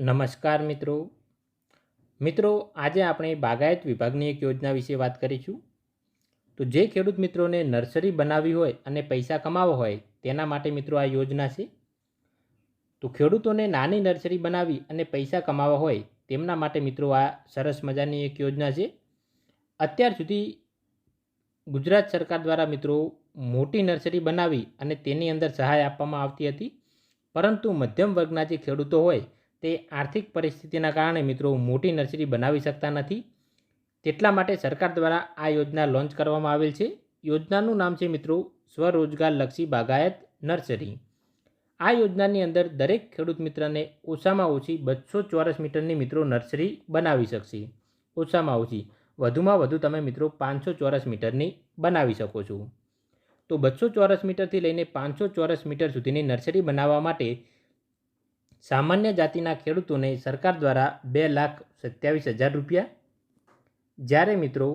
નમસ્કાર મિત્રો. મિત્રો, આજે આપણે બાગાયત વિભાગની એક યોજના વિશે વાત કરીશું. તો જે ખેડૂત મિત્રોને નર્સરી બનાવવી હોય અને પૈસા કમાવવા હોય, તેના માટે મિત્રો આ યોજના છે. તો ખેડૂતોને નાની નર્સરી બનાવી અને પૈસા કમાવવા હોય, તેમના માટે મિત્રો આ સરસ મજાની એક યોજના છે. અત્યાર સુધી ગુજરાત સરકાર દ્વારા મિત્રો મોટી નર્સરી બનાવી અને તેની અંદર સહાય આપવામાં આવતી હતી. પરંતુ મધ્યમ વર્ગના જે ખેડૂતો હોય તે આર્થિક પરિસ્થિતિના કારણે મિત્રો મોટી નર્સરી બનાવી શકતા નથી. તેટલા માટે સરકાર દ્વારા આ યોજના લોન્ચ કરવામાં આવેલ છે. યોજનાનું નામ છે મિત્રો સ્વરોજગારલક્ષી બાગાયત નર્સરી. આ યોજનાની અંદર દરેક ખેડૂત મિત્રને ઓછામાં ઓછી બસો ચોરસ મીટરની મિત્રો નર્સરી બનાવી શકશે. ઓછામાં ઓછી, વધુમાં વધુ તમે મિત્રો પાંચસો ચોરસ મીટરની બનાવી શકો છો. તો બસો ચોરસ મીટરથી લઈને પાંચસો ચોરસ મીટર સુધીની નર્સરી બનાવવા માટે સામાન્ય જાતિના ખેડૂતોને સરકાર દ્વારા બે લાખ સત્યાવીસ હજાર રૂપિયા? જ્યારે મિત્રો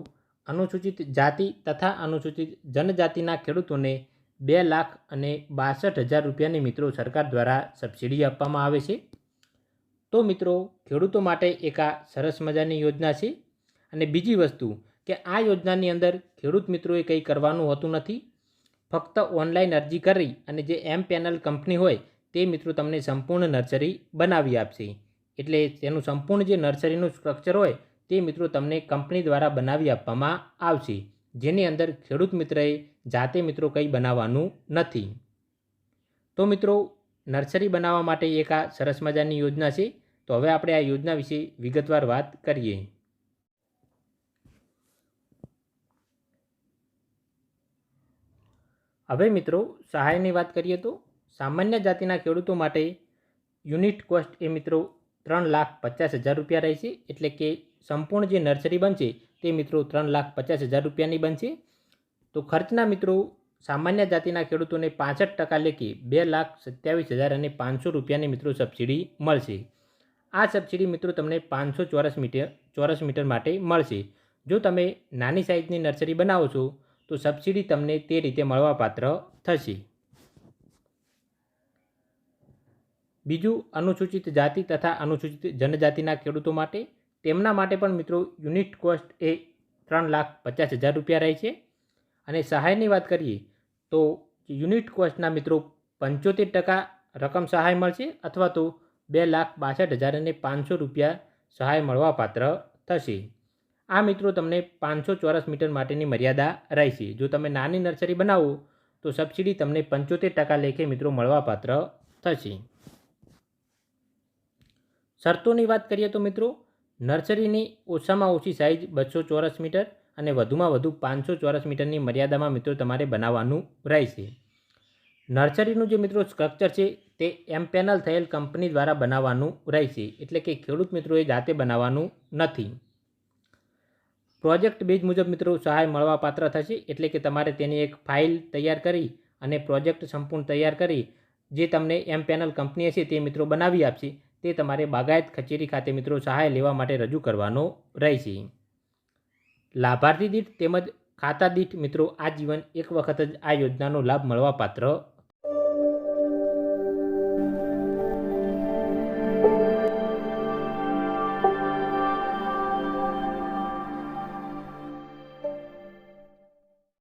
અનુસૂચિત જાતિ તથા અનુસૂચિત જનજાતિના ખેડૂતોને બે લાખ અને બાસઠ હજાર રૂપિયાની મિત્રો સરકાર દ્વારા સબસિડી આપવામાં આવે છે? તો મિત્રો, ખેડૂતો માટે એક આ સરસ મજાની યોજના છે. અને બીજી વસ્તુ કે આ યોજનાની અંદર ખેડૂત મિત્રોએ કંઈ કરવાનું હોતું નથી. ફક્ત ઓનલાઈન અરજી કરી અને જે એમ પેનલ કંપની હોય તે મિત્રો તમને સંપૂર્ણ નર્સરી બનાવી આપશે. એટલે તેનું સંપૂર્ણ જે નર્સરીનું સ્ટ્રક્ચર હોય, તે મિત્રો તમને કંપની દ્વારા બનાવી આપવામાં આવશે. જેની અંદર ખેડૂત મિત્રએ જાતે મિત્રો કંઈ બનાવવાનું નથી. તો મિત્રો, નર્સરી બનાવવા માટે એક આ સરસ મજાની યોજના છે. તો હવે આપણે આ યોજના વિશે વિગતવાર વાત કરીએ. હવે મિત્રો, સહાયની વાત કરીએ તો સામાન્ય જાતિના ખેડૂતો માટે યુનિટ કોસ્ટ એ મિત્રો ત્રણ લાખ પચાસ હજાર રૂપિયા રહેશે. એટલે કે સંપૂર્ણ જે નર્સરી બનશે તે મિત્રો ત્રણ લાખ પચાસ હજાર રૂપિયાની બનશે. તો ખર્ચના મિત્રો સામાન્ય જાતિના ખેડૂતોને પાસઠ ટકા લેખે બે લાખ સત્યાવીસ હજાર અને પાંચસો રૂપિયાની મિત્રો સબસિડી મળશે. આ સબસિડી મિત્રો તમને પાંચસો ચોરસ મીટર ચોરસ મીટર માટે મળશે. જો તમે નાની સાઇઝની નર્સરી બનાવો છો, તો સબસિડી તમને તે રીતે મળવાપાત્ર થશે. બીજું અનુસૂચિત જાતિ તથા અનુસૂચિત જનજાતિના ખેડૂતો માટે તેમના માટે પણ મિત્રો યુનિટ કોસ્ટ એ ત્રણ લાખ પચાસ હજાર રૂપિયા રહે છે. અને સહાયની વાત કરીએ તો યુનિટ કોસ્ટના મિત્રો પંચોતેર ટકા રકમ સહાય મળશે અથવા તો બે લાખ બાસઠ હજાર અને પાંચસો રૂપિયા સહાય મળવાપાત્ર થશે. આ મિત્રો તમને પાંચસો ચોરસ મીટર માટેની મર્યાદા રહેશે જો તમે નાની નર્સરી બનાવો તો સબસિડી તમને પંચોતેર ટકા લેખે મિત્રો મળવાપાત્ર થશે. શરતોની વાત કરીએ તો મિત્રો, નર્સરીની ઓછામાં ઓછી સાઇઝ બસો ચોરસ મીટર અને વધુમાં વધુ પાંચસો ચોરસ મીટરની મર્યાદામાં મિત્રો તમારે બનાવવાનું રહેશે. નર્સરીનું જે મિત્રો સ્ટ્રક્ચર છે, તે એમ પેનલ થયેલ કંપની દ્વારા બનાવવાનું રહેશે. એટલે કે ખેડૂત મિત્રોએ જાતે બનાવવાનું નથી. પ્રોજેક્ટ બેઝ મુજબ મિત્રો સહાય મળવાપાત્ર થશે. એટલે કે તમારે તેની એક ફાઇલ તૈયાર કરી અને પ્રોજેક્ટ સંપૂર્ણ તૈયાર કરી જે તમને એમ પેનલ કંપની હશે તે મિત્રો બનાવી આપશે. તે તમારે બાગાયત કચેરી ખાતે મિત્રો સહાય લેવા માટે રજૂ કરવાનો રહેશે. લાભાર્થી દીઠ તેમજ ખાતા દીઠ મિત્રો આ જીવન એક વખત જ આ યોજનાનો લાભ મળવાપાત્ર